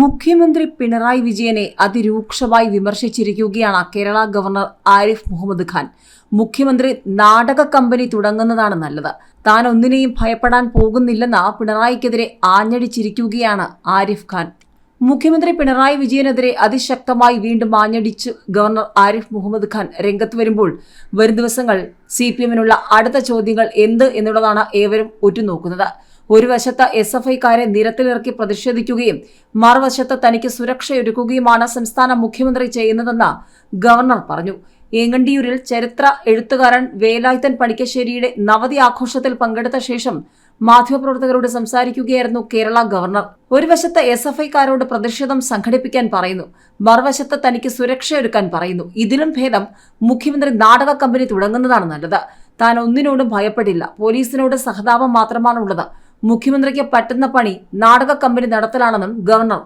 മുഖ്യമന്ത്രി പിണറായി വിജയനെ അതിരൂക്ഷമായി വിമർശിച്ചിരിക്കുകയാണ് കേരള ഗവർണർ ആരിഫ് മുഹമ്മദ് ഖാൻ. മുഖ്യമന്ത്രി നാടക കമ്പനി തുടങ്ങുന്നതാണ് നല്ലത്. താൻ ഒന്നിനെയും ഭയപ്പെടാൻ പോകുന്നില്ലെന്ന് പിണറായിക്കെതിരെ ആഞ്ഞടിച്ചിരിക്കുകയാണ് ആരിഫ് ഖാൻ. മുഖ്യമന്ത്രി പിണറായി വിജയനെതിരെ അതിശക്തമായി വീണ്ടും ആഞ്ഞടിച്ച് ഗവർണർ ആരിഫ് മുഹമ്മദ് ഖാൻ രംഗത്ത് വരുമ്പോൾ വരും ദിവസങ്ങൾ സി പി എമ്മിനുള്ള അടുത്ത ചോദ്യങ്ങൾ എന്ത് എന്നുള്ളതാണ് ഏവരും ഉറ്റുനോക്കുന്നത്. ഒരു വശത്ത് എസ് എഫ് ഐക്കാരെ നിരത്തിലിറക്കി പ്രതിഷേധിക്കുകയും മറുവശത്ത് തനിക്ക് സുരക്ഷയൊരുക്കുകയുമാണ് സംസ്ഥാന മുഖ്യമന്ത്രി ചെയ്യുന്നതെന്ന് ഗവർണർ പറഞ്ഞു. ഏങ്ങണ്ടിയൂരിൽ ചരിത്ര എഴുത്തുകാരൻ വേലായുധൻ പണിക്കശ്ശേരിയുടെ നവതി ആഘോഷത്തിൽ പങ്കെടുത്ത ശേഷം മാധ്യമപ്രവർത്തകരോട് സംസാരിക്കുകയായിരുന്നു കേരള ഗവർണർ. ഒരു വശത്ത് എസ് എഫ് ഐക്കാരോട് പ്രതിഷേധം സംഘടിപ്പിക്കാൻ പറയുന്നു മറുവശത്ത് തനിക്ക് സുരക്ഷയൊരുക്കാൻ പറയുന്നു. ഇതിലും ഭേദം മുഖ്യമന്ത്രി നാടക കമ്പനി തുടങ്ങുന്നതാണ് നല്ലത്. താൻ ഒന്നിനോടും ഭയപ്പെടില്ല. പോലീസിനോട് സഹതാപം മാത്രമാണുള്ളത്. മുഖ്യമന്ത്രിക്ക് പറ്റുന്ന പണി നാടക കമ്പനി നടത്തലാണെന്നും ഗവർണർ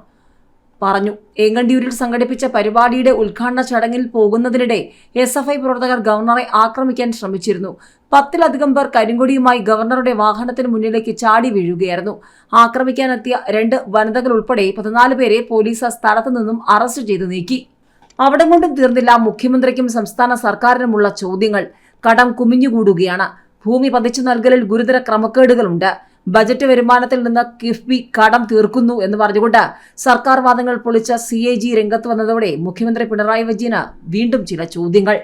പറഞ്ഞു. ഏങ്ങണ്ടിയൂരിൽ സംഘടിപ്പിച്ച പരിപാടിയുടെ ഉദ്ഘാടന ചടങ്ങിൽ പോകുന്നതിനിടെ എസ് എഫ് ഐ പ്രവർത്തകർ ഗവർണറെ ആക്രമിക്കാൻ ശ്രമിച്ചിരുന്നു. പത്തിലധികം പേർ കരിങ്കൊടിയുമായി ഗവർണറുടെ വാഹനത്തിന് മുന്നിലേക്ക് ചാടി വീഴുകയായിരുന്നു. ആക്രമിക്കാനെത്തിയ രണ്ട് വനിതകൾ ഉൾപ്പെടെ പതിനാല് പേരെ പോലീസ് സ്ഥലത്തു നിന്നും അറസ്റ്റ് ചെയ്തു നീക്കി. അവിടം കൊണ്ടും തീർന്നില്ല മുഖ്യമന്ത്രിക്കും സംസ്ഥാന സർക്കാരിനുമുള്ള ചോദ്യങ്ങൾ. കടം കുമിഞ്ഞുകൂടുകയാണ്. ഭൂമി പതിച്ചു നൽകലിൽ ഗുരുതര ക്രമക്കേടുകളുണ്ട്. ബജറ്റ് വരുമാനത്തിൽ നിന്ന് കിഫ്ബി കടം തീർക്കുന്നു എന്ന് പറഞ്ഞുകൊണ്ട് സർക്കാർ വാദങ്ങൾ പൊളിച്ച സി രംഗത്ത് വന്നതോടെ മുഖ്യമന്ത്രി പിണറായി വിജയന് വീണ്ടും ചില ചോദ്യങ്ങൾ.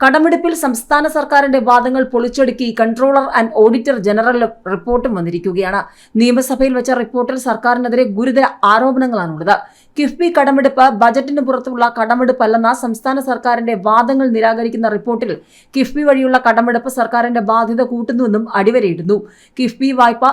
കടമെടുപ്പിൽ സംസ്ഥാന സർക്കാരിന്റെ വാദങ്ങൾ പൊളിച്ചടുക്കി കൺട്രോളർ ആൻഡ് ഓഡിറ്റർ ജനറൽ റിപ്പോർട്ടും വന്നിരിക്കുകയാണ്. നിയമസഭയിൽ വെച്ച റിപ്പോർട്ടിൽ സർക്കാരിനെതിരെ ഗുരുതര ആരോപണങ്ങളാണുള്ളത്. കിഫ്ബി കടമെടുപ്പ് ബജറ്റിന് പുറത്തുള്ള കടമെടുപ്പല്ലെന്ന സംസ്ഥാന സർക്കാരിന്റെ വാദങ്ങൾ നിരാകരിക്കുന്ന റിപ്പോർട്ടിൽ കിഫ്ബി വഴിയുള്ള കടമെടുപ്പ് സർക്കാരിന്റെ ബാധ്യത കൂട്ടുന്നുവെന്നും അടിവരയിടുന്നു. കിഫ്ബി വായ്പ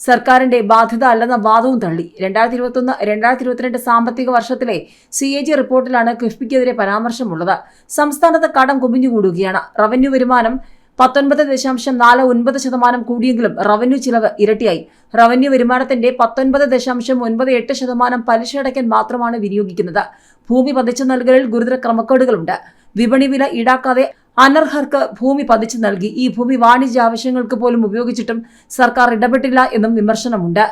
സർക്കാരിന്റെ ബാധ്യത അല്ലെന്ന വാദവും തള്ളി. രണ്ടായിരത്തി ഇരുപത്തൊന്ന് രണ്ടായിരത്തി ഇരുപത്തിരണ്ട് സാമ്പത്തിക വർഷത്തിലെ സി എ ജി റിപ്പോർട്ടിലാണ് കിഫ്ബിക്കെതിരെ പരാമർശമുള്ളത്. സംസ്ഥാനത്ത് കടം കുമിഞ്ഞുകൂടുകയാണ്. റവന്യൂ വരുമാനം പത്തൊൻപത് ദശാംശം നാല് ഒൻപത് ശതമാനം കൂടിയെങ്കിലും റവന്യൂ ചിലവ് ഇരട്ടിയായി. റവന്യൂ വരുമാനത്തിന്റെ പത്തൊൻപത് ദശാംശം ഒൻപത് എട്ട് ശതമാനം പലിശ അടയ്ക്കാൻ മാത്രമാണ് വിനിയോഗിക്കുന്നത്. ഭൂമി പതിച്ചു നൽകലിൽ ഗുരുതര ക്രമക്കേടുകളുണ്ട്. വിപണി വില ഈടാക്കാതെ അനർഹർക്ക് ഭൂമി പതിച്ചു നൽകി. ഈ ഭൂമി വാണിജ്യ ആവശ്യങ്ങൾക്ക് പോലും ഉപയോഗിച്ചിട്ടും സർക്കാർ ഇടപെട്ടില്ല എന്നും വിമർശനമുണ്ട്.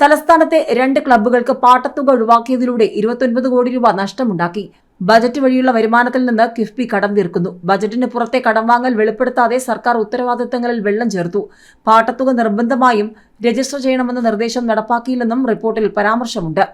തലസ്ഥാനത്തെ രണ്ട് ക്ലബ്ബുകൾക്ക് പാട്ടത്തുക ഒഴിവാക്കിയതിലൂടെ ഇരുപത്തൊൻപത് കോടി രൂപ നഷ്ടമുണ്ടാക്കി. ബജറ്റ് വഴിയുള്ള വരുമാനത്തിൽ നിന്ന് കിഫ്ബി കടം തീർക്കുന്നു. ബജറ്റിന് പുറത്തെ കടം വാങ്ങൽ വെളിപ്പെടുത്താതെ സർക്കാർ ഉത്തരവാദിത്തങ്ങളിൽ വെള്ളം ചേർത്തു. പാട്ടത്തുക നിർബന്ധമായും രജിസ്റ്റർ ചെയ്യണമെന്ന നിർദ്ദേശം നടപ്പാക്കിയില്ലെന്നും റിപ്പോർട്ടിൽ പരാമർശമുണ്ട്.